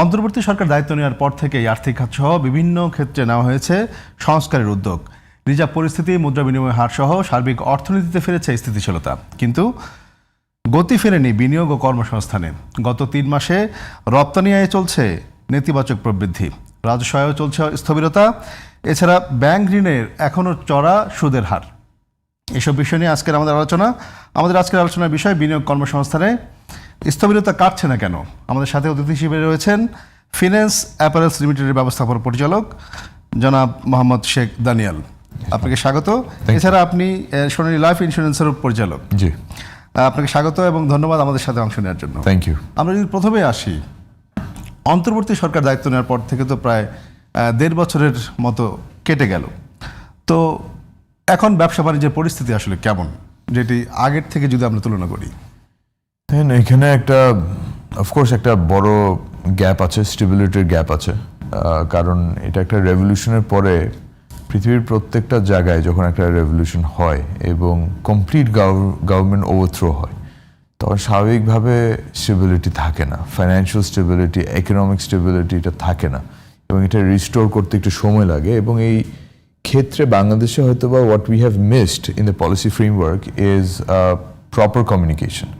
অন্তর্বর্তী সরকার দায়িত্ব নেওয়ার পর থেকেই আর্থিক খাত সহ বিভিন্ন ক্ষেত্রে নেওয়া হয়েছে সংস্কারের উদ্যোগ। রিজার্ভ পরিস্থিতি, মুদ্রা বিনিময় হার সহ সার্বিক অর্থনীতিতে ফিরেছে স্থিতিশীলতা। কিন্তু গতি ফেরেনি বিনিয়োগ ও কর্মসংস্থানে। গত তিন মাসে রপ্তানি আয়ে চলছে নেতিবাচক প্রবৃদ্ধি। রাজস্বয়েও চলছে স্থবিরতা। এছাড়া ব্যাংক ঋণের এখনও চড়া সুদের হার। এসব বিষয় নিয়ে আজকের আমাদের আলোচনা। আমাদের আজকের আলোচনার বিষয় বিনিয়োগ কর্মসংস্থানে। স্থবিরতা কাটছে না কেন? আমাদের সাথে অতিথি হিসেবে রয়েছেন ফিন্যান্স অ্যাপারেলস লিমিটেডের ব্যবস্থাপনা পরিচালক জনাব মোহাম্মদ শেখ দানিয়াল। আপনাকে স্বাগত। এছাড়া আপনি সোনালী লাইফ ইন্স্যুরেন্সের পরিচালক। জি। আপনাকে স্বাগত এবং ধন্যবাদ আমাদের সাথে অংশ নেওয়ার জন্য। থ্যাংক ইউ আমরা যদি প্রথমে আসি অন্তর্বর্তী সরকার দায়িত্ব নেওয়ার পর থেকে তো প্রায় দেড় বছরের মতো কেটে গেল। তো এখন ব্যবসা বাণিজ্যের পরিস্থিতি আসলে কেমন? যেটি আগের থেকে যদি আমরা তুলনা করি। দেখেন এখানে একটা অফকোর্স একটা বড় গ্যাপ আছে স্টেবিলিটির গ্যাপ আছে। কারণ এটা একটা রেভলিউশনের পরে পৃথিবীর প্রত্যেকটা জায়গায় যখন একটা রেভলিউশন হয় এবং কমপ্লিট গভর্নমেন্ট ওভারথ্রো হয়, তখন স্বাভাবিকভাবে স্টেবিলিটি থাকে না। ফাইন্যান্সিয়াল স্টেবিলিটি ইকোনমিক স্টেবিলিটি এটা থাকে না। এবং এটা রিস্টোর করতে একটু সময় লাগে এবং এই ক্ষেত্রে বাংলাদেশে হয়তো বা what we have missed in the policy framework is proper communication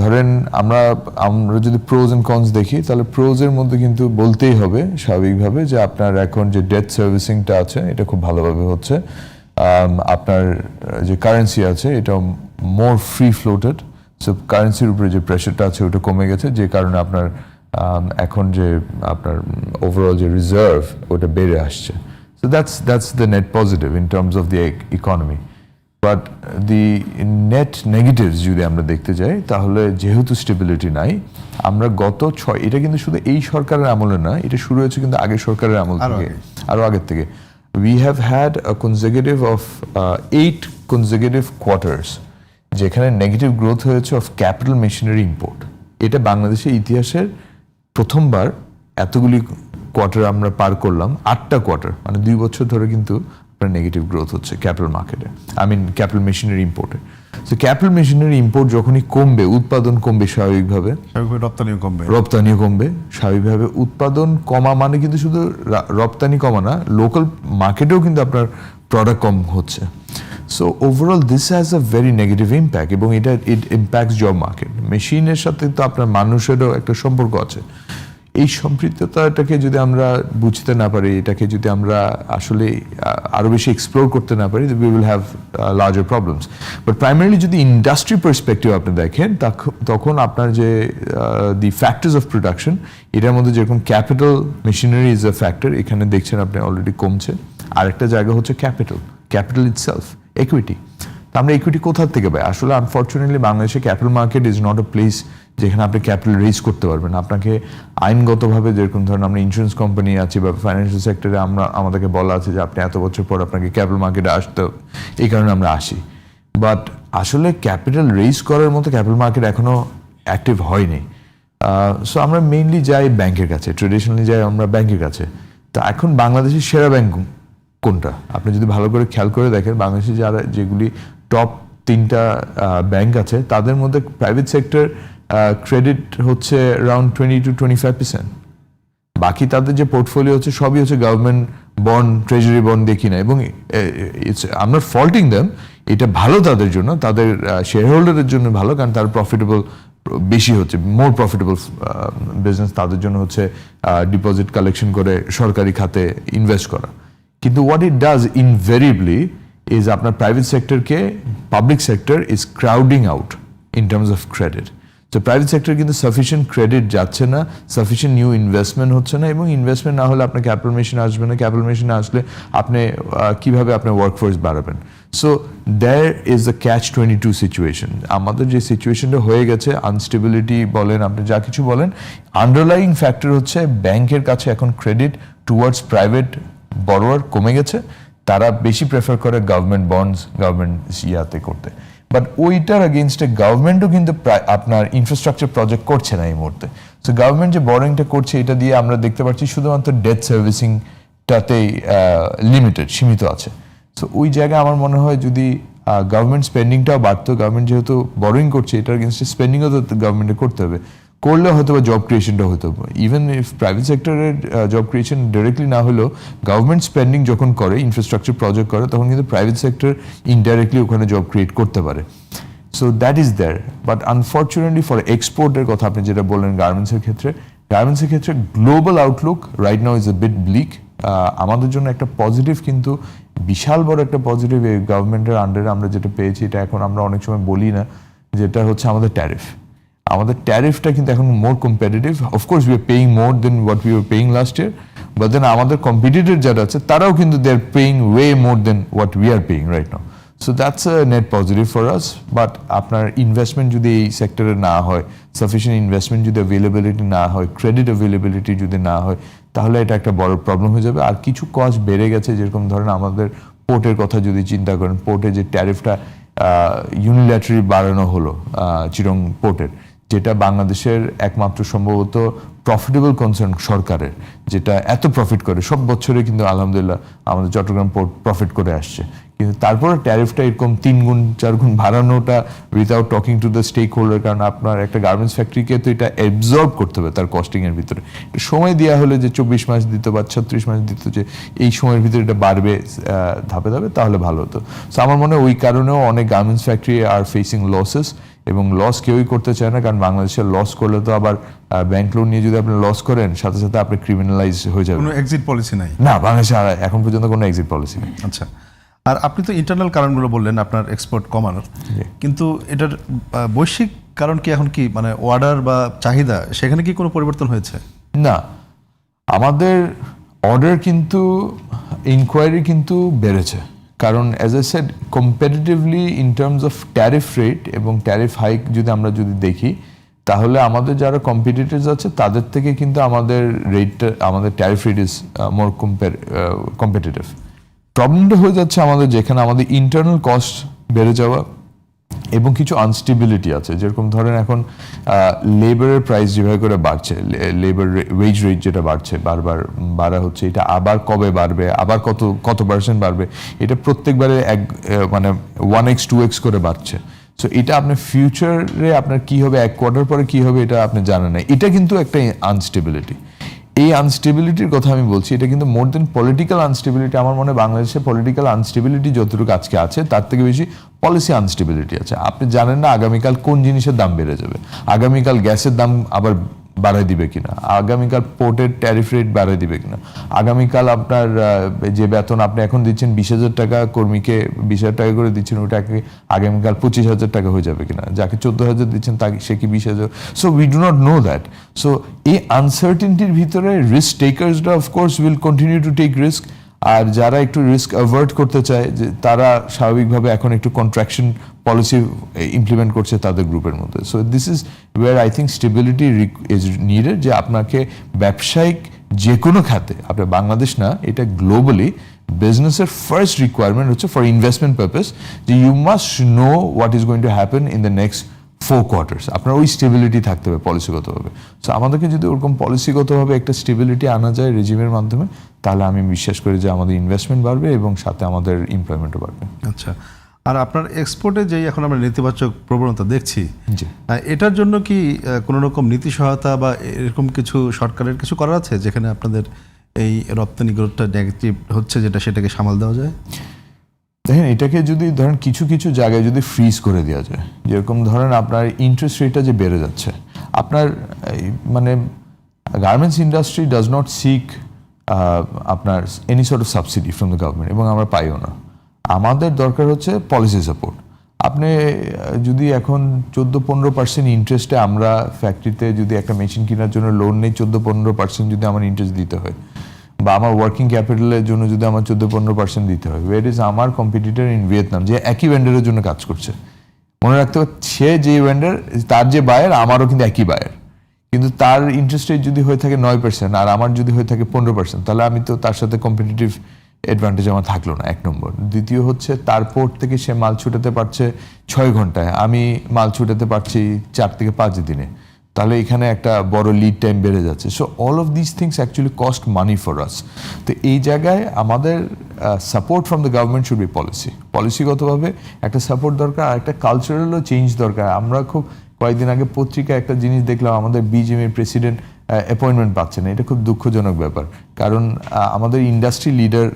ধরেন আমরা আমরা যদি প্রোজ অ্যান্ড কনস দেখি, তাহলে প্রোজের মধ্যে কিন্তু বলতেই হবে স্বাভাবিকভাবে যে আপনার এখন যে ডেথ সার্ভিসিংটা আছে, এটা খুব ভালোভাবে হচ্ছে। আপনার যে কারেন্সি আছে এটা মোর ফ্রি ফ্লোটেড সো কারেন্সির উপরে যে প্রেশারটা আছে, ওটা কমে গেছে, যে কারণে আপনার এখন যে আপনার ওভারঅল যে রিজার্ভ ওটা বেড়ে আসছে। So that's that's the net positive in terms of the economy but the net negatives যদি আমরা দেখতে যাই তাহলে যেহেতু স্টেবিলিটি নাই আমরা গত ছয় এটা কিন্তু শুধু এই সরকারের আমলে না এটা শুরু হয়েছে কিন্তু আগের সরকারের আমল থেকে আরও আগের থেকে। We have had a consecutive of eight consecutive quarters যেখানে নেগেটিভ গ্রোথ হয়েছে অফ ক্যাপিটাল মেশিনারি ইম্পোর্ট এটা বাংলাদেশের ইতিহাসের প্রথমবার এতগুলি কোয়ার্টার আমরা পার করলাম আটটা কোয়ার্টার মানে দুই বছর ধরে কিন্তু আপনার নেগেটিভ গ্রোথ হচ্ছে ক্যাপিটাল মার্কেটে আই মিন ক্যাপিটাল মেশিনারি ইম্পোর্টে সো ক্যাপিটাল মেশিনারি ইম্পোর্ট যখনই কমবে উৎপাদন কমবে স্বাভাবিকভাবে। স্বাভাবিকভাবে রপ্তানিও কমবে। রপ্তানিও কমবে স্বাভাবিকভাবে উৎপাদন কমা মানে কিন্তু শুধু রপ্তানি কমা না লোকাল মার্কেটেও কিন্তু আপনার প্রোডাক্ট কম হচ্ছে। So overall this has a very negative impact এবং এটা ইট ইম্প্যাক্টস জব মার্কেট মেশিনের সাথে তো আপনার মানুষেরও একটা সম্পর্ক আছে। এই সম্পৃক্ততাটাকে যদি আমরা বুঝতে না পারি এটাকে যদি আমরা আসলে আহ, আরও বেশি এক্সপ্লোর করতে না পারি we will have larger problems but primarily যদি ইন্ডাস্ট্রি পার্সপেক্টিভ আপনি দেখেন তখন আপনার যে দি ফ্যাক্টরস অফ প্রোডাকশন এটার মধ্যে যেরকম capital machinery is a factor এখানে দেখছেন আপনি অলরেডি কমছে। আরেকটা জায়গা হচ্ছে ক্যাপিটাল ক্যাপিটাল ইটসেলফ ইকুইটি আমরা ইকুইটি কোথার থেকে পাই? আসলে আনফর্চুনেটলি বাংলাদেশে capital market is not a place যেখানে আপনি ক্যাপিটাল রেজ করতে পারবেন। আপনাকে আইনগতভাবে যেরকম ধরেন আমরা ইন্স্যুরেন্স কোম্পানি আছি বা ফাইন্যান্সিয়াল সেক্টরে আমরা, আমাদেরকে বলা আছে যে আপনি এত বছর পর আপনাকে ক্যাপিটাল মার্কেটে আসতে হবে। এই কারণে আমরা আসি। বাট আসলে ক্যাপিটাল রেজ করার মতো ক্যাপিটাল মার্কেট এখনও অ্যাক্টিভ হয়নি। সো আমরা মেইনলি যাই ব্যাংকের কাছে। ট্রেডিশনালি যাই আমরা ব্যাংকের কাছে। তা এখন বাংলাদেশের সেরা ব্যাংক কোনটা? আপনি যদি ভালো করে খেয়াল করে দেখেন, বাংলাদেশে যারা যেগুলি টপ তিনটা ব্যাংক আছে, তাদের মধ্যে প্রাইভেট সেক্টর ক্রেডিট হচ্ছে round twenty two twenty five percent বাকি তাদের যে পোর্টফোলিও হচ্ছে, সবই হচ্ছে গভর্নমেন্ট বন্ড ট্রেজারি বন্ড দেখি না এবং ইটস আমরা ফল্টিং দেম এটা ভালো তাদের জন্য, তাদের শেয়ার হোল্ডারের জন্য ভালো, কারণ তার প্রফিটেবল বেশি হচ্ছে মোর প্রফিটেবল বিজনেস তাদের জন্য হচ্ছে ডিপোজিট কালেকশন করে সরকারি খাতে ইনভেস্ট করা। কিন্তু what it does invariably is আপনার private সেক্টরকে public sector is crowding out in terms of credit তো প্রাইভেট সেক্টর কিন্তু সাফিসিয়েন্ট ক্রেডিট যাচ্ছে না সাফিসিয়েন্ট নিউ ইনভেস্টমেন্ট হচ্ছে না এবং ইনভেস্টমেন্ট না হলে আপনার ক্যাপিটাল মেশিন আসবে না। ক্যাপিটাল মেশিন আসলে আপনি কীভাবে আপনার ওয়ার্কফোর্স বাড়াবেন? So there is the catch twenty two situation আমাদের যে সিচুয়েশনটা হয়ে গেছে আনস্টেবিলিটি বলেন, আপনি যা কিছু বলেন আন্ডারলাইং ফ্যাক্টর হচ্ছে ব্যাংকের কাছে এখন ক্রেডিট টুয়ার্ডস প্রাইভেট বড়োয়ার কমে গেছে। তারা বেশি প্রেফার করে গভর্নমেন্ট বন্ডস গভর্নমেন্ট ইয়াতে করতে। বাট ওইটার এগেনস্টে গভর্নমেন্টও কিন্তু আপনার ইনফ্রাস্ট্রাকচার প্রজেক্ট করছে না এই মুহূর্তে। সো গভর্নমেন্ট যে বরিংটা করছে, এটা দিয়ে আমরা দেখতে পাচ্ছি শুধুমাত্র ডেথ সার্ভিসিংটাতেই লিমিটেড সীমিত আছে। সো ওই জায়গায় আমার মনে হয় যদি গভর্নমেন্ট স্পেন্ডিংটাও বাড়তো গভর্নমেন্ট যেহেতু বরোয়িং করছে, এটার এগেনস্টে স্পেন্ডিংও তো গভর্নমেন্টে করতে হবে। করলে হয়তো বা জব ক্রিয়েশনটা হতো। ইভেন ইফ প্রাইভেট সেক্টরের জব ক্রিয়েশন ডিরেক্টলি না হলেও গভর্নমেন্ট স্পেন্ডিং যখন করে ইনফ্রাস্ট্রাকচার প্রজেক্ট করে, তখন কিন্তু প্রাইভেট সেক্টর ইনডাইরেক্টলি ওখানে জব ক্রিয়েট করতে পারে। So that is there but unfortunately for এক্সপোর্টের কথা আপনি যেটা বললেন গার্মেন্টসের ক্ষেত্রে গার্মেন্টসের ক্ষেত্রে global outlook right now is a bit bleak আমাদের জন্য একটা পজিটিভ কিন্তু বিশাল বড় একটা পজিটিভ গভর্নমেন্টের আন্ডারে আমরা যেটা পেয়েছি, এটা এখন আমরা অনেক সময় বলি না, যেটা হচ্ছে আমাদের ট্যারিফ আমাদের ট্যারিফটা কিন্তু এখন more competitive of course we are paying more than what we are paying last year but then আমাদের কম্পিটিটর যারা আছে, তারাও কিন্তু they are paying way more than what we are paying right now so that's a net positive for us but আপনার investment যদি এই সেক্টরে না হয় সাফিসিয়েন্ট ইনভেস্টমেন্ট যদি অ্যাভেলেবিলিটি না হয় ক্রেডিট অ্যাভেলেবিলিটি যদি না হয়, তাহলে এটা একটা বড় প্রবলেম হয়ে যাবে। আর কিছু কস্ট বেড়ে গেছে, যেরকম ধরেন আমাদের পোর্টের কথা যদি চিন্তা করেন পোর্টে যে ট্যারিফটা ইউনিল্যাটারি বাড়ানো হলো চিরং পোর্টের যেটা বাংলাদেশের একমাত্র সম্ভবত প্রফিটেবল কনসার্ন সরকারের, যেটা এত প্রফিট করে, সব বছরে কিন্তু আলহামদুলিল্লাহ আমাদের চট্টগ্রাম পোর্ট প্রফিট করে আসছে। কিন্তু তারপরে ট্যারিফটা এরকম তিন গুণ চার গুণ বাড়ানোটা without talking to the stakeholder কারণ আপনার একটা গার্মেন্টস ফ্যাক্টরিকে তো এটা অ্যাবজর্ব করতে হবে তার কস্টিংয়ের ভিতরে। সময় দেওয়া হলে যে চব্বিশ মাস দিত বা ছত্রিশ মাস দিত যে এই সময়ের ভিতরে এটা বাড়বে ধাপে ধাপে তাহলে ভালো হতো। সো আমার মনে হয় ওই কারণেও অনেক garments factory are facing losses এবং লস কেউই করতে চায় না কারণ বাংলাদেশের লস করলে তো আবার ব্যাংক লোন নিয়ে যদি আপনি লস করেন সাথে সাথে আপনি ক্রিমিনালাইজ হয়ে যাবেন কোনো এক্সিট পলিসি নাই? না বাংলাদেশে এখন পর্যন্ত কোনো এক্সিট পলিসি নেই। আচ্ছা। আর আপনি তো ইন্টারনাল কারণগুলো বললেন আপনার এক্সপোর্ট কমানোর। কিন্তু এটার বৈশ্বিক কারণ কি এখন কি? মানে অর্ডার বা চাহিদা সেখানে কি কোনো পরিবর্তন হয়েছে? না। আমাদের অর্ডার কিন্তু ইনকোয়ারি কিন্তু বেড়েছে। কারণ as a said competitively in terms of tariff rate এবং ট্যারিফ হাইক যদি আমরা যদি দেখি তাহলে আমাদের যারা কম্পিটিটর্স আছে তাদের থেকে কিন্তু আমাদের রেটটা আমাদের tariff rate is more compare competitive প্রবলেমটা হয়ে যাচ্ছে আমাদের যেখানে আমাদের ইন্টারনাল কস্ট বেড়ে যাওয়া এবং কিছু আনস্টেবিলিটি আছে। যেরকম ধরেন এখন লেবারের প্রাইস যেভাবে করে বাড়ছে লেবার ওয়েজ রেট যেটা বাড়ছে বারবার বাড়া হচ্ছে, এটা আবার কবে বাড়বে, আবার কত কত পার্সেন্ট বাড়বে, এটা প্রত্যেকবারে এক মানে ওয়ান এক্স টু এক্স করে বাড়ছে। সো এটা আপনার ফিউচারে আপনার কি হবে, এক কোয়ার্টার পরে কি হবে, এটা আপনি জানেন না। এটা কিন্তু একটা আনস্টেবিলিটি এই আনস্টেবিলিটির কথা আমি বলছি, এটা কিন্তু মোর দেন পলিটিক্যাল আনস্টেবিলিটি আমার মনে বাংলাদেশে পলিটিক্যাল আনস্টেবিলিটি যতটুকু আজকে আছে, তার থেকে বেশি পলিসি আনস্টেবিলিটি আছে। আপনি জানেন না আগামীকাল কোন জিনিসের দাম বেড়ে যাবে। আগামীকাল গ্যাসের দাম আবার বাড়ায় দিবে কিনা? আগামীকাল পোর্টের ট্যারিফ রেট বাড়ায় দিবে কিনা? আগামীকাল আপনার যে বেতন আপনি এখন দিচ্ছেন বিশ হাজার টাকা, কর্মীকে বিশ হাজার টাকা করে দিচ্ছেন ওটাকে আগামীকাল পঁচিশ হাজার টাকা হয়ে যাবে কিনা? যাকে চোদ্দ হাজার দিচ্ছেন, তাকে, সে কি বিশ হাজার? So we do not know that so এই আনসার্টিনটির ভিতরে risk টেকার্সরা of course will continue to take risk আর যারা একটু রিস্ক অ্যাভয়েড করতে চায়, যে তারা স্বাভাবিকভাবে এখন একটু কন্ট্রাকশন পলিসি ইমপ্লিমেন্ট করছে তাদের গ্রুপের মধ্যে। So this is where I think stability is needed যে আপনাকে ব্যবসায়িক যে কোনো খাতে, আপনার বাংলাদেশ না, এটা গ্লোবালি বিজনেসের ফার্স্ট রিকোয়ারমেন্ট হচ্ছে ফর ইনভেস্টমেন্ট পারপাস যে you must know what is going to happen in the next four quarters আপনার ওই স্টেবিলিটি থাকতে হবে পলিসিগতভাবে সো আমাদেরকে যদি ওরকম পলিসিগতভাবে একটা স্টেবিলিটি আনা যায় রেজিমের মাধ্যমে তাহলে আমি বিশ্বাস করি যে আমাদের ইনভেস্টমেন্ট বাড়বে এবং সাথে আমাদের এমপ্লয়মেন্টও বাড়বে। আচ্ছা। আর আপনার এক্সপোর্টে যেই এখন আমরা নেতিবাচক প্রবণতা দেখছি এটার জন্য কি কোনো রকম নীতি সহায়তা বা এরকম কিছু সরকারের কিছু করা আছে যেখানে আপনাদের এই রপ্তানি গ্রোথটা নেগেটিভ হচ্ছে যেটা সেটাকে সামাল দেওয়া যায়? দেখেন এটাকে যদি ধরেন কিছু কিছু জায়গায় যদি ফ্রিজ করে দেওয়া যায় যেরকম ধরেন আপনার ইন্টারেস্ট রেটটা যে বেড়ে যাচ্ছে আপনার এই, মানে garments industry does not seek আপনার any sort of subsidy from the government এবং আমরা পাইও না। আমাদের দরকার হচ্ছে পলিসি সাপোর্ট আপনি যদি এখন চোদ্দ পনেরো পার্সেন্ট ইন্টারেস্টে আমরা ফ্যাক্টরিতে যদি একটা মেশিন কেনার জন্য লোন নেই চোদ্দ পনেরো পার্সেন্ট যদি আমার ইন্টারেস্ট দিতে হয়, বা আমার ওয়ার্কিং ক্যাপিটালের জন্য যদি আমার চোদ্দ পনেরো পার্সেন্ট দিতে হয় ওয়েট ইজ আমার কম্পিটিটার ইন ভিয়েতনাম যে একই ভেন্ডারের জন্য কাজ করছে? মনে রাখতে হবে, সে যে ভেন্ডার তার যে বায়ার আমারও কিন্তু একই বায়ার কিন্তু তার ইন্টারেস্ট রেট যদি হয়ে থাকে নয় পার্সেন্ট আর আমার যদি হয়ে থাকে পনেরো পার্সেন্ট তাহলে আমি তো তার সাথে কম্পিটিটিভ অ্যাডভান্টেজ আমার থাকল না, এক নম্বর। দ্বিতীয় হচ্ছে তার পোর্ট থেকে সে মাল ছুটাতে পারছে ছয় ঘন্টায়। আমি মাল ছুটাতে পারছি চার থেকে পাঁচ দিনে। তাহলে এখানে একটা বড় লিড টাইম বেড়ে যাচ্ছে। So all of this things actually cost money for us তো এই জায়গায় আমাদের support from the government should be policy পলিসিগতভাবে একটা সাপোর্ট দরকার আর একটা কালচারালও চেঞ্জ দরকার। আমরা খুব কয়েকদিন আগে পত্রিকায় একটা জিনিস দেখলাম, আমাদের বিজেপির প্রেসিডেন্ট অ্যাপয়েন্টমেন্ট পাচ্ছে না। এটা খুব দুঃখজনক ব্যাপার। কারণ আমাদের ইন্ডাস্ট্রি লিডার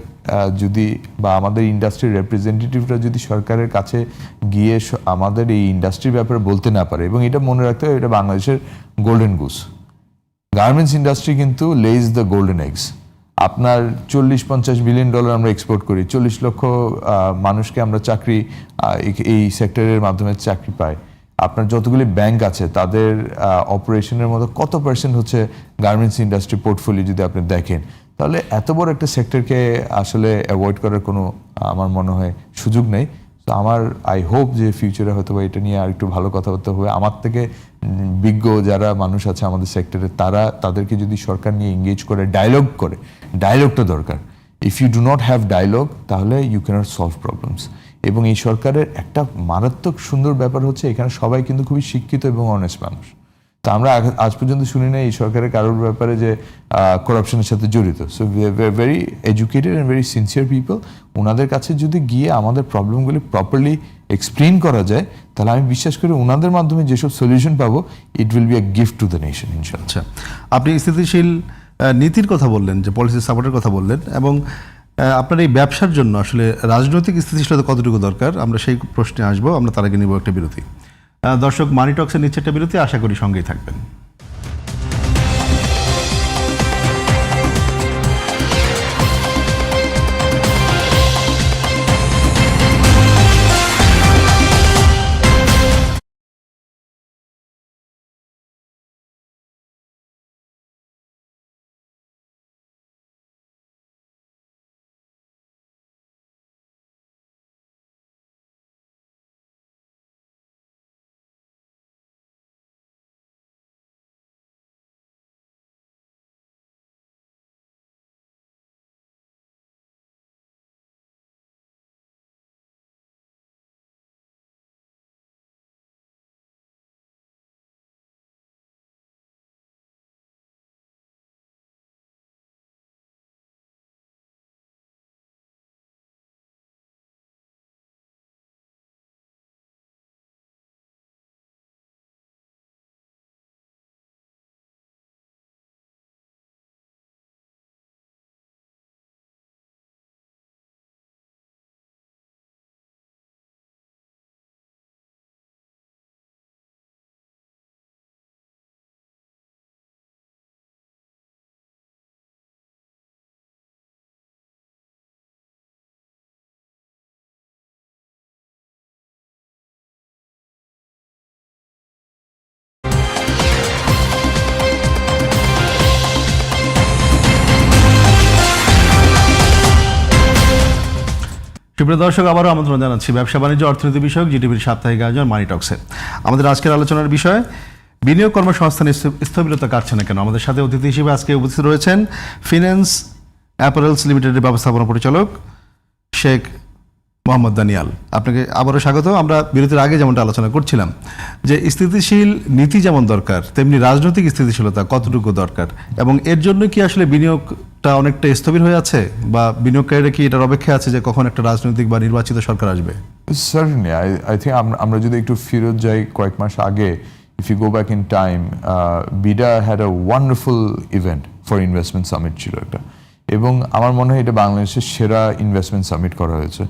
যদি বা আমাদের ইন্ডাস্ট্রির রিপ্রেজেন্টেটিভরা যদি সরকারের কাছে গিয়ে আমাদের এই ইন্ডাস্ট্রির ব্যাপারে বলতে না পারে, এবং এটা মনে রাখতে হবে এটা বাংলাদেশের গোল্ডেন গুস গার্মেন্টস ইন্ডাস্ট্রি কিন্তু লেজ দ্য গোল্ডেন এগস আপনার চল্লিশ পঞ্চাশ বিলিয়ন ডলার আমরা এক্সপোর্ট করি, চল্লিশ লক্ষ মানুষকে আমরা চাকরি এই সেক্টরের মাধ্যমে চাকরি পাই আপনার যতগুলি ব্যাংক আছে, তাদের অপারেশনের মতো কত পার্সেন্ট হচ্ছে গার্মেন্টস ইন্ডাস্ট্রি পোর্টফোলিও যদি আপনি দেখেন? তাহলে এত বড় একটা সেক্টরকে আসলে অ্যাভয়েড করার কোনো, আমার মনে হয়, সুযোগ নেই। তো আমার আই হোপ যে ফিউচারে হয়তো বা এটা নিয়ে আর একটু ভালো কথাবার্তা হবে। আমার থেকে বিজ্ঞ যারা মানুষ আছে আমাদের সেক্টরে তারা, তাদেরকে যদি সরকার নিয়ে এঙ্গেজ করে ডায়লগ করে ডায়লগটা দরকার। If you do not have dialogue তাহলে ইউ ক্যানট সলভ প্রবলেমস এবং এই সরকারের একটা মারাত্মক সুন্দর ব্যাপার হচ্ছে, এখানে সবাই কিন্তু খুবই শিক্ষিত এবং অনেস্ট মানুষ। তা আমরা আজ পর্যন্ত শুনি না এই সরকারের কারোর ব্যাপারে যে করাপশনের সাথে জড়িত। So very educated and very sincere people ওনাদের কাছে যদি গিয়ে আমাদের প্রবলেমগুলি প্রপারলি এক্সপ্লেন করা যায়, তাহলে আমি বিশ্বাস করি ওনাদের মাধ্যমে যেসব সলিউশন পাবো it will be a gift to the nation ইনশাল্লাহ আপনি স্থিতিশীল নীতির কথা বললেন, যে পলিসি সাপোর্টের কথা বললেন, এবং আপনার এই ব্যবসার জন্য আসলে রাজনৈতিক স্থিতিশীলতা কতটুকু দরকার? আমরা সেই প্রশ্নে আসব, আমরা তার আগে নিব একটা বিরতি। দর্শক মানি টক্সের নিচ্ছে একটা বিরতি, আশা করি সঙ্গেই থাকবেন। সুপ্রিয় দর্শক, আবারও আমন্ত্রণ জানাচ্ছি ব্যবসা বাণিজ্য, অর্থনীতি বিষয়ক জিটিভির সাপ্তাহিক আয়োজন মানি টক্সে। আমাদের আজকের আলোচনার বিষয়, বিনিয়োগ কর্মসংস্থান স্থ- স্থবিরতা কাটছে না কেন? আমাদের সাথে অতিথি হিসেবে আজকে উপস্থিত রয়েছেন ফিন্যান্স অ্যাপারেলস লিমিটেডের ব্যবস্থাপনা পরিচালক শেখ মোহাম্মদ দানিয়াল আপনাকে আবারও স্বাগত। আমরা বিরতির আগে যেমনটা আলোচনা করছিলাম যে স্থিতিশীল নীতি যেমন দরকার তেমনি রাজনৈতিক স্থিতিশীলতা কতটুকু দরকার? এবং এর জন্য কি আসলে বিনিয়োগটা অনেকটা স্থবির হয়ে আছে? বা বিনিয়োগকারীরা কি এটার অপেক্ষায় আছে যে কখন একটা রাজনৈতিক বা নির্বাচিত সরকার আসবে? I, I think আমরা যদি একটু ফেরত যাই কয়েক মাস আগে if you go back in time BIDA had a wonderful event for investment summit ছিল একটা। এবং আমার মনে হয় এটা বাংলাদেশের সেরা ইনভেস্টমেন্ট সামিট করা হয়েছে।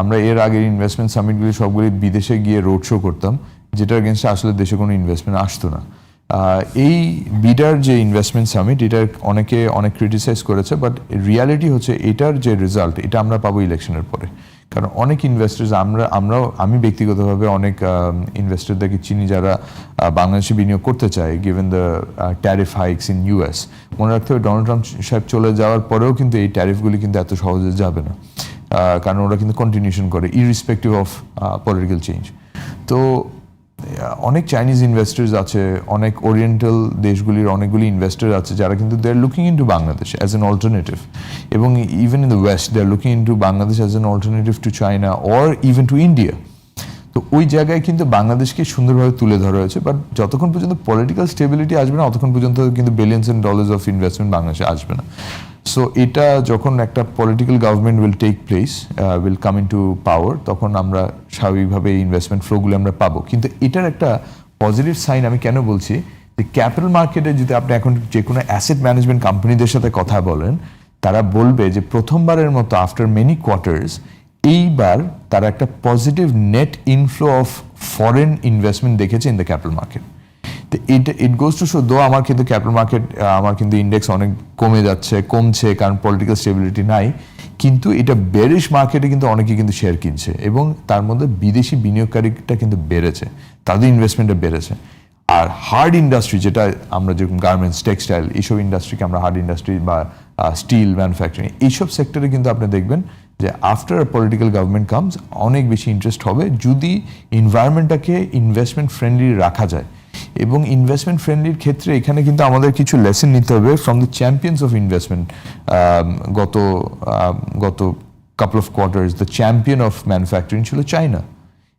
আমরা এর আগের ইনভেস্টমেন্ট সামিটগুলি সবগুলি বিদেশে গিয়ে রোড শো করতাম, যেটার এগেনস্টে আসলে দেশে কোনো ইনভেস্টমেন্ট আসতো না। এই বিডার যে ইনভেস্টমেন্ট সামিট এটা অনেকে অনেক ক্রিটিসাইজ করেছে বাট রিয়ালিটি হচ্ছে এটার যে রেজাল্ট এটা আমরা পাবো ইলেকশনের পরে। কারণ অনেক ইনভেস্টার্স আমরা, আমরাও, আমি ব্যক্তিগতভাবে অনেক ইনভেস্টরদেরকে চিনি যারা বাংলাদেশে বিনিয়োগ করতে চায় given the tariff hikes in US মনে রাখতে হবে ডোনাল্ড ট্রাম্প সাহেব চলে যাওয়ার পরেও কিন্তু এই ট্যারিফগুলি কিন্তু এত সহজে যাবে না। কারণ ওরা কিন্তু কন্টিনিউশন করে ইরিসপেক্টিভ অফ পলিটিক্যাল চেঞ্জ তো অনেক চাইনিজ ইনভেস্টার্স আছে, অনেক ওরিয়েন্টাল দেশগুলির অনেকগুলি ইনভেস্টার আছে যারা কিন্তু they are looking into Bangladesh as an alternative এবং even in the west they are looking into Bangladesh as an alternative to China or even to India তো ওই জায়গায় কিন্তু বাংলাদেশকে সুন্দরভাবে তুলে ধরা হয়েছে বাট যতক্ষণ পর্যন্ত পলিটিক্যাল স্টেবিলিটি আসবে না ততক্ষণ পর্যন্ত কিন্তু billions and dollars of investment বাংলাদেশে আসবে না। সো এটা যখন একটা political government will take place will come into power তখন আমরা স্বাভাবিকভাবে এই ইনভেস্টমেন্ট ফ্লোগুলো আমরা পাবো। কিন্তু এটার একটা পজিটিভ সাইন আমি কেন বলছি? যে ক্যাপিটাল মার্কেটে যদি আপনি এখন যে কোনো অ্যাসেট ম্যানেজমেন্ট কোম্পানিদের সাথে কথা বলেন, তারা বলবে যে প্রথমবারের মতো আফটার মেনি কোয়ার্টার্স এইবার তারা একটা positive net inflow of foreign investment দেখেছে in the capital market it it goes to show though আমার কিন্তু ক্যাপিটাল মার্কেট আমার কিন্তু ইন্ডেক্স অনেক কমে যাচ্ছে, কমছে, কারণ পলিটিক্যাল স্টেবিলিটি নাই। কিন্তু এটা বেরিশ মার্কেটে কিন্তু অনেকে কিন্তু শেয়ার কিনছে এবং তার মধ্যে বিদেশি বিনিয়োগকারীটা কিন্তু বেড়েছে, তাদের ইনভেস্টমেন্টটা বেড়েছে। আর হার্ড ইন্ডাস্ট্রি যেটা আমরা যেরকম গার্মেন্টস টেক্সটাইল এইসব ইন্ডাস্ট্রিকে আমরা হার্ড ইন্ডাস্ট্রি বা স্টিল ম্যানুফ্যাকচারিং এইসব সেক্টরে কিন্তু আপনি দেখবেন যে আফটার পলিটিক্যাল গভর্নমেন্ট কামস অনেক বেশি ইন্টারেস্ট হবে। যদি এনভায়রনমেন্টটাকে ইনভেস্টমেন্ট ফ্রেন্ডলি রাখা যায় এবং ইনভেস্টমেন্ট ফ্রেন্ডলির ক্ষেত্রে এখানে কিন্তু আমাদের কিছু লেসন নিতে হবে from the champions of investment গত গত couple of quarters the champion of manufacturing ছিল চায়না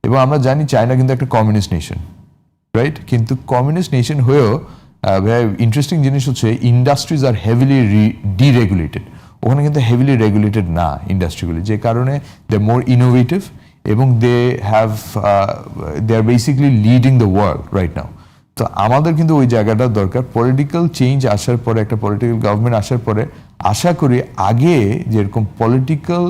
এবং আমরা জানি চায়না কিন্তু একটা কমিউনিস্ট নেশন রাইট কিন্তু কমিউনিস্ট নেশন হয়েও ইন্টারেস্টিং জিনিস হচ্ছে ইন্ডাস্ট্রিজ আর হেভিলি ডিরেগুলেটেড ওখানে কিন্তু হেভিলি রেগুলেটেড না ইন্ডাস্ট্রিগুলি যে কারণে দে মোর ইনোভেটিভ এবং they have they are basically leading the world right now তো আমাদের কিন্তু ওই জায়গাটা দরকার। পলিটিক্যাল চেঞ্জ আসার পরে, একটা পলিটিক্যাল গভর্নমেন্ট আসার পরে আশা করি আগে যেরকম পলিটিক্যাল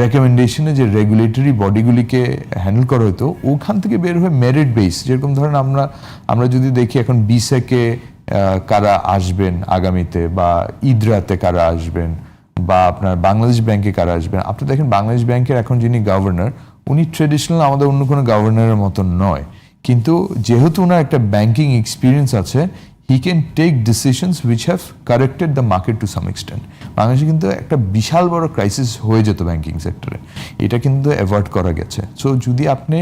রেকমেন্ডেশনে যে রেগুলেটরি বডিগুলিকে হ্যান্ডেল করা হতো, ওখান থেকে বের হয়ে মেরিট বেস যেরকম ধরেন আমরা আমরা যদি দেখি এখন বিসেকে কারা আসবেন আগামীতে বা ইদরাতে কারা আসবেন বা আপনার বাংলাদেশ ব্যাংকে কারা আসবেন। আপনি দেখেন বাংলাদেশ ব্যাংকের এখন যিনি গভর্নর উনি ট্রেডিশনাল আমাদের অন্য কোনো গভর্নরের মতন নয়। কিন্তু যেহেতু ওনার একটা ব্যাংকিং এক্সপিরিয়েন্স আছে he can take decisions which have corrected the market to some extent বাংলাদেশে কিন্তু একটা বিশাল বড় ক্রাইসিস হয়ে যেত ব্যাংকিং সেক্টরে এটা কিন্তু অ্যাভয়েড করা গেছে। সো যদি আপনি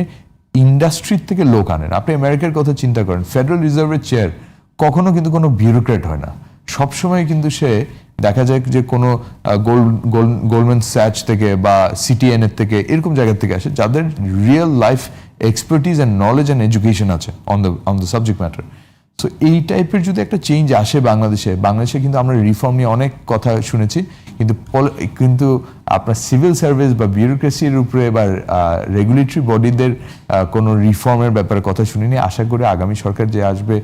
ইন্ডাস্ট্রির থেকে লোক আনেন, আপনি আমেরিকার কথা চিন্তা করেন ফেডারেল রিজার্ভের চেয়ার কখনো কিন্তু কোনো বিউরোক্রেট হয় না। সবসময় কিন্তু সে দেখা যায় যে কোনো গোল্ডম্যান স্যাচ থেকে বা সিটিএন এর থেকে এরকম জায়গা থেকে আসে যাদের real life expertise and knowledge and education আছে on the on the subject matter so এই টাইপের যদি একটা চেঞ্জ আসে বাংলাদেশে বাংলাদেশে কিন্তু আমরা রিফর্ম নিয়ে অনেক কথা শুনেছি কিন্তু কিন্তু আপনার সিভিল সার্ভিস বা বিউরোক্রেসির উপরে বা রেগুলেটরি বডিদের কোনো রিফর্মের ব্যাপারে কথা শুনিনি। আশা করি আগামী সরকার যে আসবে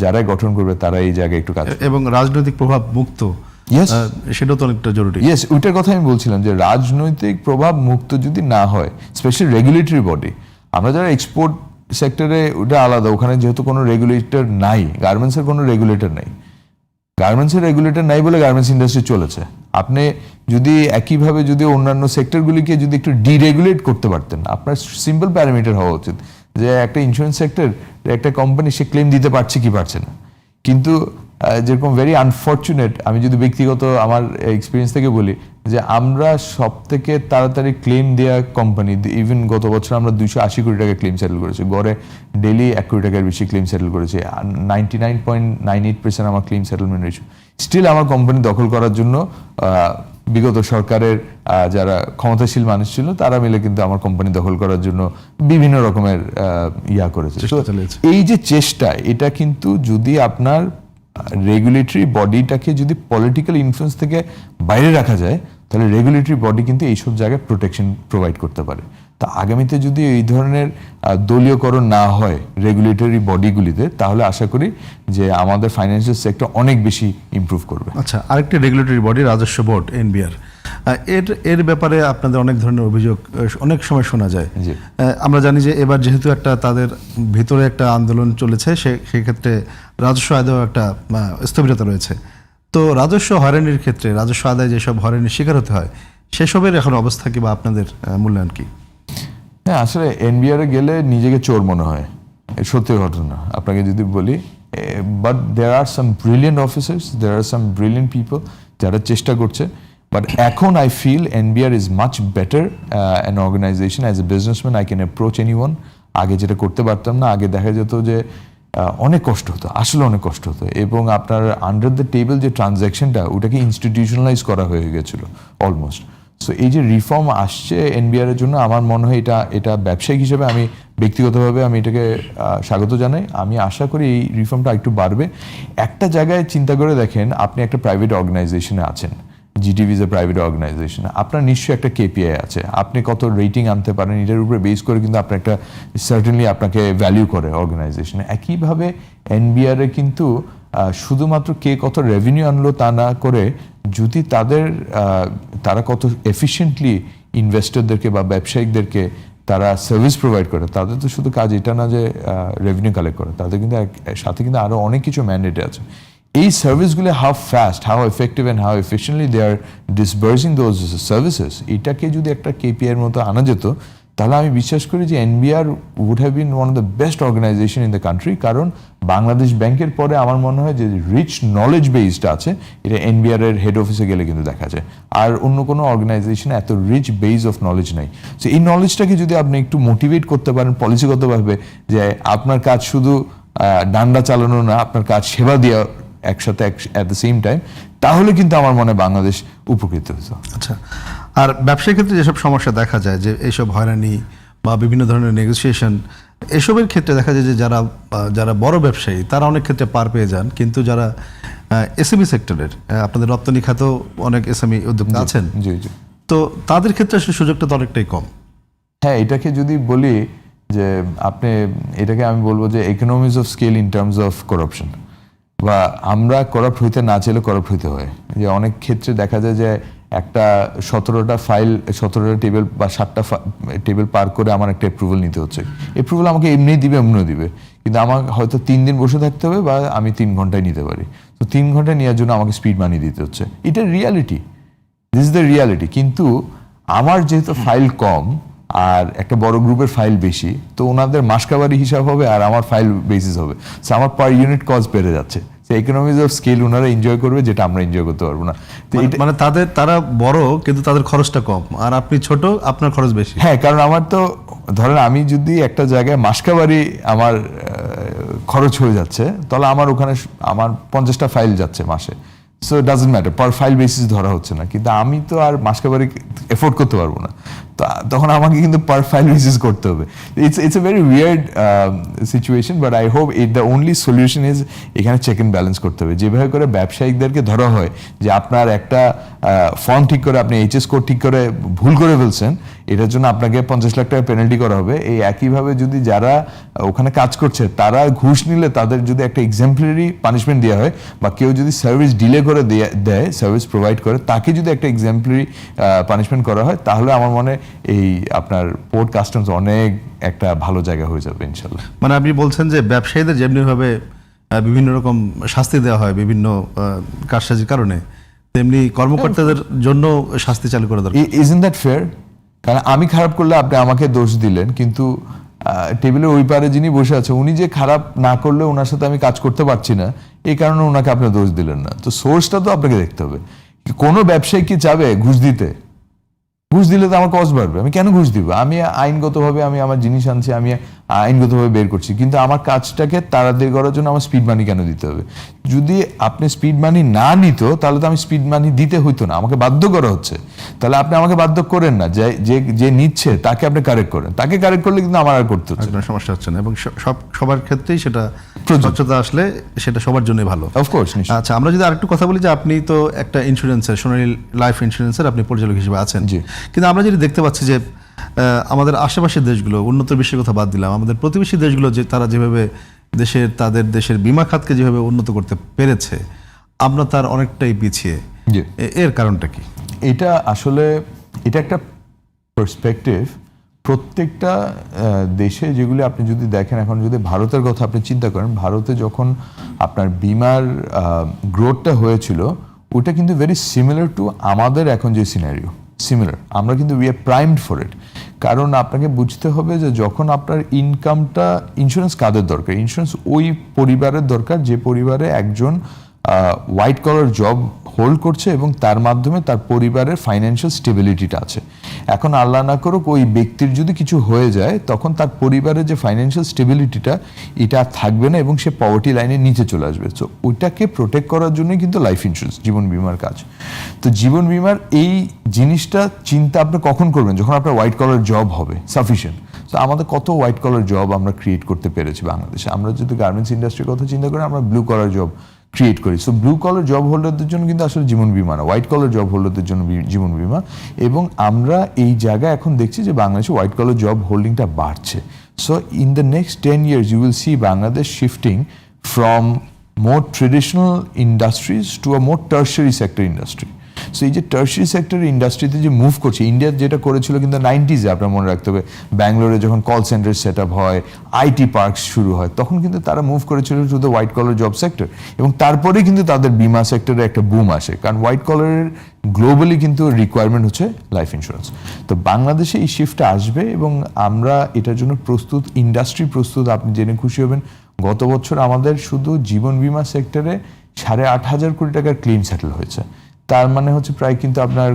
যারাই গঠন করবে তারা এই জায়গায় একটু কাজ এবং রাজনৈতিক প্রভাব মুক্ত। সেটাও তো অনেকটা জরুরি। ইয়েস ওইটার কথা আমি বলছিলাম যে রাজনৈতিক প্রভাব মুক্ত যদি না হয় স্পেশালি রেগুলেটরি বডি আমরা যারা এক্সপোর্ট সেক্টরে ওটা আলাদা। ওখানে যেহেতু কোনো রেগুলেটর নাই গার্মেন্টসের কোনো রেগুলেটর নেই। গার্মেন্টসের রেগুলেটর নাই বলে গার্মেন্টস ইন্ডাস্ট্রি চলেছে। আপনি যদি একইভাবে যদি অন্যান্য সেক্টরগুলিকে যদি একটু ডিরেগুলেট করতে পারতেন, আপনার সিম্পল প্যারামিটার হওয়া উচিত যে একটা ইন্স্যুরেন্স সেক্টর একটা কোম্পানি সে ক্লেম দিতে পারছে কি পারছে না। কিন্তু যেরকম ভেরি আনফর্চুনেট আমি যদি ব্যক্তিগত আমার এক্সপিরিয়েন্স থেকে বলি যে আমরা সব থেকে তাড়াতাড়ি ক্লেম দেওয়া কোম্পানি ইভেন গত বছর আমরা দুশো আশি কোটি টাকা ক্লেম সেটেল করেছি। গড়ে ডেলি এক কোটি টাকার বেশি ক্লেম সেটেল করেছি। Ninety nine point nine eight percent আমার ক্লেম সেটেলমেন্ট রেশিও স্টিল আমার কোম্পানি দখল করার জন্য বিগত সরকারের যারা ক্ষমতাশীল মানুষ ছিল তারা মিলে কিন্তু আমার কোম্পানি দখল করার জন্য বিভিন্ন রকমের ইয়া করেছে। এই যে চেষ্টা এটা কিন্তু যদি আপনার রেগুলেটরি বডিটাকে যদি পলিটিক্যাল ইনফ্লুয়েন্স থেকে বাইরে রাখা যায় তাহলে রেগুলেটরি বডি কিন্তু এইসব জায়গায় প্রোটেকশন প্রোভাইড করতে পারে। তা আগামীতে যদি এই ধরনের দলীয়করণ না হয় রেগুলেটরি বডিগুলিতে তাহলে আশা করি যে আমাদের ফাইন্যান্সিয়াল সেক্টর অনেক বেশি ইমপ্রুভ করবে। আচ্ছা আরেকটি রেগুলেটরি বডি রাজস্ব বোর্ড এনবিআর। এর এর ব্যাপারে আপনাদের অনেক ধরনের অভিযোগ অনেক সময় শোনা যায়। আমরা জানি যে এবার যেহেতু একটা তাদের ভিতরে একটা আন্দোলন চলেছে সে সেক্ষেত্রে রাজস্ব আদায় একটা স্থবিরতা রয়েছে। তো রাজস্ব হয়রানির ক্ষেত্রে, রাজস্ব আদায় যেসব হয়রানির শিকার হতে হয়, সেসবের এখন অবস্থা কি বা আপনাদের মূল্যায়ন কি? হ্যাঁ আসলে এনবিআর গেলে নিজেকে চোর মনে হয়। সত্যি ঘটনা। আপনাকে যদি বলি but there are some brilliant officers there are some brilliant people যারা চেষ্টা করছে। বাট এখন I feel NBR is much better an organization as a businessman I can approach anyone আগে যেটা করতে পারতাম না, আগে দেখা যেত যে অনেক কষ্ট হতো, আসলে অনেক কষ্ট হতো। এবং আপনার আন্ডার দ্য টেবিল যে ট্রানজ্যাকশনটা ওটাকে ইনস্টিটিউশনালাইজ করা হয়ে গেছিল অলমোস্ট সো এই যে রিফর্ম আসছে এনবিআর এর জন্য, আমার মনে হয় এটা এটা ব্যবসায়িক হিসেবে আমি ব্যক্তিগতভাবে আমি এটাকে স্বাগত জানাই। আমি আশা করি এই রিফর্মটা একটু বাড়বে। একটা জায়গায় চিন্তা করে দেখেন, আপনি একটা প্রাইভেট অর্গানাইজেশনে আছেন। GTV is a private organization আপনার নিশ্চয়ই একটা কেপিআই আছে। আপনি কত রেটিং আনতে পারেন, এটার উপরে বেস করে কিন্তু আপনার একটা সার্টেনলি আপনাকে ভ্যালিউ করে অর্গানাইজেশন একইভাবে এনবিআর এ কিন্তু শুধুমাত্র কে কত রেভিনিউ আনলো তা না করে, যদি তাদের তারা কত এফিসিয়েন্টলি ইনভেস্টরদেরকে বা ব্যবসায়িকদেরকে তারা সার্ভিস প্রোভাইড করে, তাদের তো শুধু কাজ এটা না যে রেভিনিউ কালেক্ট করে, তাদের কিন্তু সাথে কিন্তু আরও অনেক কিছু ম্যান্ডেট আছে। এই সার্ভিসগুলো how fast how effective and how efficiently they are disbursing those services এটাকে যদি একটা কেপিআই এর মতো আনা যেত, তাহলে আমি বিশ্বাস করি যে NBR would have been one of the best organization in the country কারণ বাংলাদেশ ব্যাংকের পরে আমার মনে হয় যে রিচ নলেজ বেসটা আছে, এটা এনবিআর এর হেড অফিসে গেলে কিন্তু দেখা যায়। আর অন্য কোনো অর্গানাইজেশনে এত রিচ বেস অফ নলেজ নাই। সো এই নলেজটাকে যদি আপনি একটু মোটিভেট করতে পারেন পলিসিগতভাবে যে আপনার কাজ শুধু ডান্ডা চালানো না, আপনার কাজ সেবা দেওয়া একসাথে অ্যাট দ্য সেম টাইম তাহলে কিন্তু আমার মনে বাংলাদেশ উপকৃত হতো আচ্ছা আর ব্যবসার ক্ষেত্রে যেসব সমস্যা দেখা যায় যে এইসব হয়রানি বা বিভিন্ন ধরনের নেগোসিয়েশন এসবের ক্ষেত্রে দেখা যায় যে যারা যারা বড় ব্যবসায়ী তারা অনেক ক্ষেত্রে পার পেয়ে যান। কিন্তু যারা এসএমই সেক্টরের আপনাদের রপ্তানি খাতেও অনেক এসএমই উদ্যোক্তা আছেন। জি জি। তো তাদের ক্ষেত্রে আসলে সুযোগটা তো অনেকটাই কম। হ্যাঁ এটাকে যদি বলি যে আপনি এটাকে আমি বলব যে economies of scale in terms of corruption বা আমরা করাপ্ট হইতে না চাইলে করাপ্ট হইতে হয়। যে অনেক ক্ষেত্রে দেখা যায় যে একটা সতেরোটা ফাইল সতেরোটা টেবিল বা সাতটা টেবিল পার করে আমার একটা অ্যাপ্রুভাল নিতে হচ্ছে। অ্যাপ্রুভাল আমাকে এমনিই দিবে এমনিও দিবে। কিন্তু আমার হয়তো তিন দিন বসে থাকতে হবে বা আমি তিন ঘন্টায় নিতে পারি। তো তিন ঘন্টায় নেওয়ার জন্য আমাকে স্পিড মানি দিতে হচ্ছে। এটা reality this is the reality কিন্তু আমার যেহেতু ফাইল কম আর একটা বড় গ্রুপের ফাইল বেশি, তো ওনাদের মাসকাবারি হিসাব হবে আর আমার ফাইল বেসিস হবে। সো আমার পার ইউনিট কস্ট বেড়ে যাচ্ছে। ইকোনমিজ অফ স্কেল ওনারা এনজয় করবে যেটা আমরা এনজয় করতে পারব না। মানে- মানে তাদের তারা বড় কিন্তু তাদের খরচটা কম। আর আপনি ছোট আপনার খরচ বেশি। হ্যাঁ কারণ আমার তো ধরেন আমি যদি একটা জায়গায় মাসকাবারি আমার খরচ হয়ে যাচ্ছে তাহলে আমার ওখানে আমার পঞ্চাশটা ফাইল যাচ্ছে মাসে। So doesn't matter per file basis ধরা হচ্ছে না। কিন্তু আমি তো আর মাসকাবারি এফোর্ড করতে পারব না। তখন আমাকে কিন্তু পার ফাইল বেসিস করতে হবে। It's it's a very weird situation but I hope it the only solution is এখানে চেক ইন ব্যালেন্স করতে হবে। যেভাবে করে ব্যবসায়িকদেরকে ধরা হয় যে আপনার একটা ফর্ম ঠিক করে আপনি এইচএস কোড ঠিক করে ভুল করে ফেলছেন এটার জন্য আপনাকে পঞ্চাশ লাখ টাকা পেনাল্টি করা হবে। এই একইভাবে যদি যারা ওখানে কাজ করছে তারা ঘুষ নিলে তাদের যদি একটা এক্সাম্পলারি পানিশমেন্ট দেওয়া হয় বা কেউ যদি সার্ভিস ডিলে করে দেয়া- সার্ভিস প্রোভাইড করে তাকে যদি একটা এক্সাম্পলারি পানিশমেন্ট করা হয় তাহলে আমার মনে এই আপনার পোর্ট কাস্টমস অনেক একটা ভালো জায়গা হয়ে যাবে ইনশাল্লাহ মানে আপনি বলছেন যে ব্যবসায়ীদের যেমনিভাবে বিভিন্ন রকম শাস্তি দেওয়া হয় বিভিন্ন কারসাজির কারণে তেমনি কর্মকর্তাদের জন্য শাস্তি চালু করা দরকার। ইজ ইন দ্যাট ফেয়ার কারণ আমি খারাপ করলে আপনি আমাকে দোষ দিলেন, কিন্তু টেবিলের ওই পারে যিনি বসে আছে, উনি যে খারাপ না করলে ওনার সাথে আমি কাজ করতে পারছি না, এই কারণে ওনাকে আপনি দোষ দিলেন না। তো সোর্সটা তো আপনাকে দেখতে হবে। কোনো ব্যবসায়ী কি চাবে ঘুষ দিতে? ঘুষ দিলে তো আমার কষ্ট বাড়বে। আমি কেন ঘুষ দিব? আমি আইনগতভাবে আমি আমার জিনিস আনছি, আমি আইনগতভাবে বের করছি, কিন্তু আমার কাজটাকে তাড়াতাড়ি করার জন্য আমার স্পিড মানি কেন দিতে হবে? যদি আপনি স্পিড মানি না নিত তাহলে তো আমি স্পিড মানি দিতে হইতো না। আমাকে বাধ্য করা হচ্ছে। তাহলে আপনি আমাকে বাধ্য করেন না। যে যে নিচ্ছে তাকে আপনি কারেক্ট করেন। তাকে কারেক্ট করলে কিন্তু আমার আর করতে হচ্ছে সমস্যা হচ্ছে না। এবং সব সবার ক্ষেত্রেই সেটা। স্বচ্ছতা আসলে সেটা সবার জন্যই ভালো। অফকোর্স আচ্ছা আমরা যদি আরেকটু কথা বলি যে আপনি তো একটা ইন্স্যুরেন্সের সোনালী লাইফ ইন্স্যুরেন্সের আপনি পরিচালক হিসেবে আছেন। জি। কিন্তু আমরা যদি দেখতে পাচ্ছি যে আমাদের আশেপাশের দেশগুলো উন্নত বিশ্বের কথা বাদ দিলাম। আমাদের প্রতিবেশী দেশগুলো যে তারা যেভাবে দেশের তাদের দেশের বিমা খাতকে যেভাবে উন্নত করতে পেরেছে আমরা তার অনেকটাই পিছিয়ে। এর কারণটা কি? এটা আসলে এটা একটা পার্সপেক্টিভ প্রত্যেকটা দেশে যেগুলি আপনি যদি দেখেন এখন যদি ভারতের কথা আপনি চিন্তা করেন ভারতে যখন আপনার বিমার গ্রোথটা হয়েছিল ওটা কিন্তু ভেরি সিমিলার টু আমাদের এখন যে সিনারিও সিমিলার আমরা কিন্তু উই আর প্রাইমড ফর ইট কারণ আপনাকে বুঝতে হবে যে যখন আপনার ইনকামটা ইন্স্যুরেন্স কাদের দরকার? ইন্স্যুরেন্স ওই পরিবারের দরকার, যে পরিবারে একজন হোয়াইট কলার জব হোল্ড করছে এবং তার মাধ্যমে তার পরিবারের ফাইন্যান্সিয়াল স্টেবিলিটিটা আছে। এখন আল্লাহ না করুক, ওই ব্যক্তির যদি কিছু হয়ে যায়, তখন তার পরিবারের যে ফাইন্যান্সিয়াল স্টেবিলিটিটা এটা থাকবে না এবং সে পভার্টি লাইনের নিচে চলে আসবে। তো ওইটাকে প্রোটেক্ট করার জন্যই কিন্তু লাইফ ইন্স্যুরেন্স জীবন বিমার কাজ। তো জীবন বিমার এই জিনিসটা চিন্তা আপনি কখন করবেন? যখন আপনার হোয়াইট কলার জব হবে সাফিসিয়েন্ট তো আমাদের কত হোয়াইট কলার জব আমরা ক্রিয়েট করতে পেরেছি বাংলাদেশে। আমরা যদি গার্মেন্টস ইন্ডাস্ট্রির কথা চিন্তা করি, আমরা ব্লু কলার জব ক্রিয়েট করি। সো ব্লু কলার জব হোল্ডারদের জন্য কিন্তু আসলে জীবন বিমা না। হোয়াইট কলার জব হোল্ডারদের জন্য জীবন বিমা। এবং আমরা এই জায়গায় এখন দেখছি যে বাংলাদেশে হোয়াইট কলার জব হোল্ডিংটা বাড়ছে। So in the next ten years you will see Bangladesh shifting from more traditional industries to a more tertiary sector industry. So এই যে টার্সারি সেক্টর ইন্ডাস্ট্রিতে যে মুভ করছে ইন্ডিয়া যেটা করেছিল কিন্তু নাইনটিজে আপনার মনে রাখতে হবে, ব্যাঙ্গালোরে যখন কল সেন্টার সেট আপ হয় আইটি পার্ক শুরু হয়, তখন কিন্তু তারা মুভ করেছিল to the white collar job sector এবং তারপরে কিন্তু তাদের বিমা সেক্টরে একটা বুম আসে, কারণ হোয়াইট কলারের গ্লোবালি কিন্তু রিকোয়ারমেন্ট হচ্ছে লাইফ ইন্স্যুরেন্স তো বাংলাদেশে এই শিফটটা আসবে এবং আমরা এটার জন্য প্রস্তুত ইন্ডাস্ট্রি প্রস্তুত, আপনি জেনে খুশি হবেন, গত বছর আমাদের শুধু জীবন বীমা সেক্টরে সাড়ে আট হাজার কোটি টাকার ক্লেম সেটেল হয়েছে। তার মানে হচ্ছে প্রায় কিন্তু আপনার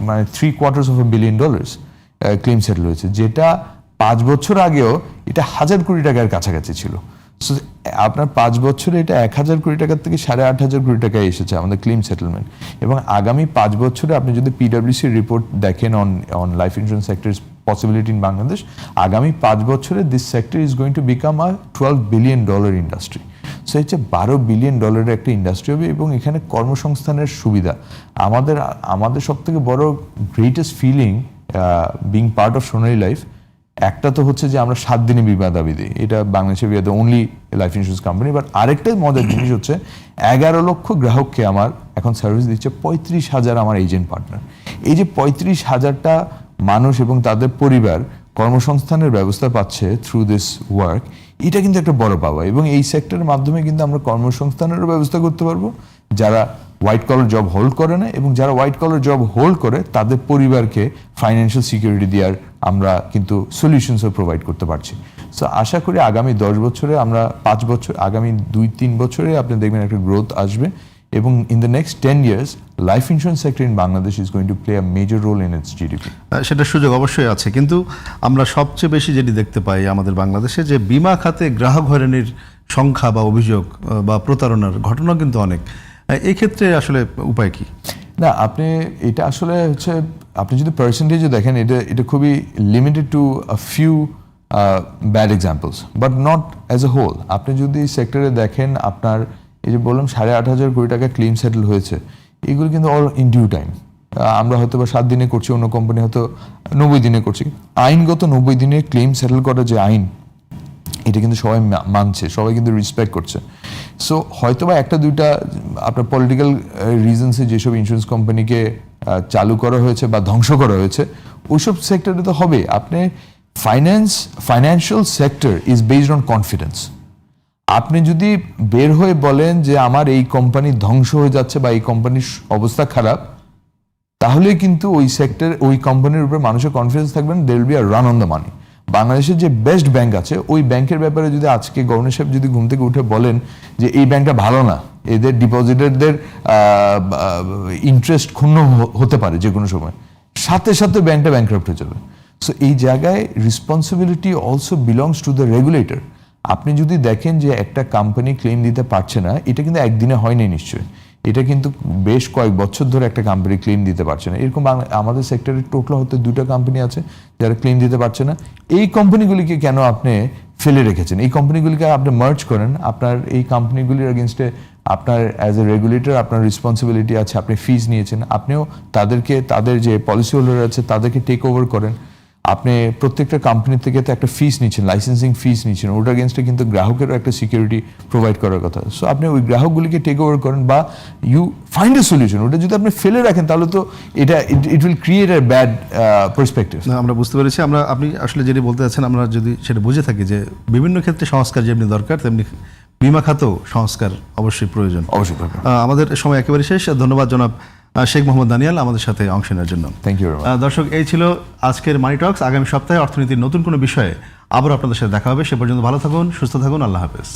মানে three quarters of a billion dollars claim settle হয়েছে যেটা পাঁচ বছর আগেও এটা হাজার কোটি টাকার কাছাকাছি ছিল। সো আপনার পাঁচ বছরে এটা এক হাজার কোটি টাকার থেকে সাড়ে আট হাজার কোটি টাকায় এসেছে আমাদের ক্লেম সেটেলমেন্ট এবং আগামী পাঁচ বছরে আপনি যদি পিডাব্লিউসির রিপোর্ট দেখেন on on life insurance sector possibility in Bangladesh আগামী পাঁচ বছরে this sector is going to become a twelve billion dollar industry so হচ্ছে বারো বিলিয়ন ডলারের একটা ইন্ডাস্ট্রি হবে এবং এখানে কর্মসংস্থানের সুবিধা। আমাদের আমাদের সব থেকে বড় greatest feeling being part of Sonari life একটা তো হচ্ছে যে আমরা সাত দিনে বিমা দাবি দিই। এটা বাংলাদেশে we are only life insurance company but আরেকটা মজার জিনিস হচ্ছে, এগারো লক্ষ গ্রাহককে আমার এখন সার্ভিস দিচ্ছে পঁয়ত্রিশ হাজার আমার এজেন্ট পার্টনার এই যে পঁয়ত্রিশ হাজারটা মানুষ এবং তাদের পরিবার কর্মসংস্থানের ব্যবস্থা পাচ্ছে থ্রু দিস ওয়ার্ক এটা কিন্তু একটা বড় পাওয়া। এবং এই সেক্টরের মাধ্যমে কিন্তু আমরা কর্মসংস্থানেরও ব্যবস্থা করতে পারব। যারা হোয়াইট কলার জব হোল্ড করে না এবং যারা হোয়াইট কলার জব হোল্ড করে, তাদের পরিবারকে ফাইন্যান্সিয়াল সিকিউরিটি দেওয়ার আমরা কিন্তু সলিউশনসও প্রোভাইড করতে পারছি। সো আশা করি আগামী দশ বছরে আমরা পাঁচ বছর, আগামী দুই, তিন বছরে আপনি দেখবেন একটা গ্রোথ আসবে। এবং in the next ten years life insurance sector in Bangladesh is going to play a major role in its GDP সেটার সুযোগ অবশ্যই আছে। কিন্তু আমরা সবচেয়ে বেশি যেটি দেখতে পাই আমাদের বাংলাদেশে যে বিমা খাতে গ্রাহক হয়রানির সংখ্যা বা অভিযোগ বা প্রতারণার ঘটনা কিন্তু অনেক। আহ, এই ক্ষেত্রে আসলে উপায় কি? না আপনি এটা আসলে হচ্ছে আপনি যদি পার্সেন্টেজে দেখেন এটা এটা খুবই limited to a few bad examples but not as a whole আপনি যদি সেক্টরে দেখেন আপনার এই যে বললাম, সাড়ে আট হাজার কোটি টাকা ক্লেম সেটেল হয়েছে। এগুলো কিন্তু অল ইন ডিউ টাইম আমরা হয়তো বা সাত দিনে করছি, অন্য কোম্পানি হয়তো নব্বই দিনে করছি। আইনগত নব্বই দিনে ক্লেম সেটেল করার যে আইন, এটা কিন্তু সবাই মানছে, সবাই কিন্তু রেসপেক্ট করছে। সো হয়তো বা একটা দুইটা, আপনার পলিটিক্যাল রিজনসে যেসব ইন্স্যুরেন্স কোম্পানিকে চালু করা হয়েছে বা ধ্বংস করা হয়েছে, ওইসব সেক্টরে তো হবে। আপনি finance financial sector is based on confidence আপনি যদি বের হয়ে বলেন যে আমার এই কোম্পানি ধ্বংস হয়ে যাচ্ছে বা এই কোম্পানির অবস্থা খারাপ, তাহলে কিন্তু ওই সেক্টর ওই কোম্পানির উপরে মানুষের কনফিডেন্স থাকবেন there be a run on the money বাংলাদেশের যে বেস্ট ব্যাংক আছে, ওই ব্যাংকের ব্যাপারে যদি আজকে গভর্নর সাহেব যদি ঘুম থেকে উঠে বলেন যে এই ব্যাংকটা ভালো না, এদের ডিপোজিটারদের ইন্টারেস্ট ক্ষুণ্ণ হতে পারে যে কোনো সময়, সাথে সাথে ব্যাংকটা ব্যাংক্রাফ্ট হয়ে যাবে। সো এই জায়গায় responsibility also belongs to the regulator আপনি যদি দেখেন যে একটা কোম্পানি ক্লেম দিতে পারছে না, এটা কিন্তু একদিনে হয়নি নিশ্চয়ই। এটা কিন্তু বেশ কয়েক বছর ধরে একটা কোম্পানি ক্লেম দিতে পারছে না। এরকম আমাদের সেক্টরে টোটাল হতে দুটো কোম্পানি আছে যারা ক্লেম দিতে পারছে না। এই কোম্পানিগুলিকে কেন আপনি ফেলে রেখেছেন? এই কোম্পানিগুলিকে আপনি মার্চ করেন, আপনার এই কোম্পানিগুলির এগেনস্টে আপনার অ্যাজ এ রেগুলেটর আপনার রেসপন্সিবিলিটি আছে, আপনি ফিজ নিয়েছেন, আপনিও তাদেরকে, তাদের যে পলিসি হোল্ডার আছে, তাদেরকে টেক ওভার করেন। আপনি প্রত্যেকটা কোম্পানি থেকে তো একটা ফিস নিচ্ছেন লাইসেন্সিং ফিস নিচ্ছেন। ওটার এগেনস্টে কিন্তু গ্রাহকেরও একটা সিকিউরিটি প্রোভাইড করার কথা। সো আপনি ওই গ্রাহকগুলিকে টেক ওভার করেন বা ইউ ফাইন্ড এ সলিউশন ওটা যদি আপনি ফেলে রাখেন তাহলে তো এটা it will create a bad perspective না, আমরা বুঝতে পেরেছি। আমরা আপনি আসলে যেটি বলতে চাচ্ছেন আমরা যদি সেটা বুঝে থাকি যে বিভিন্ন ক্ষেত্রে সংস্কার যেমনি দরকার তেমনি বিমা খাতেও সংস্কার অবশ্যই প্রয়োজন। অবশ্যই আমাদের সময় একেবারে শেষ। ধন্যবাদ জনাব শেখ মোহাম্মদ দানিয়াল আমাদের সাথে অংশ নেওয়ার জন্য। থ্যাংক ইউ দর্শক এই ছিল আজকের মানি টক্স আগামী সপ্তাহে অর্থনীতির নতুন কোনো বিষয়ে আবার আপনাদের সাথে দেখা হবে। সে পর্যন্ত ভালো থাকুন সুস্থ থাকুন। আল্লাহ হাফেজ।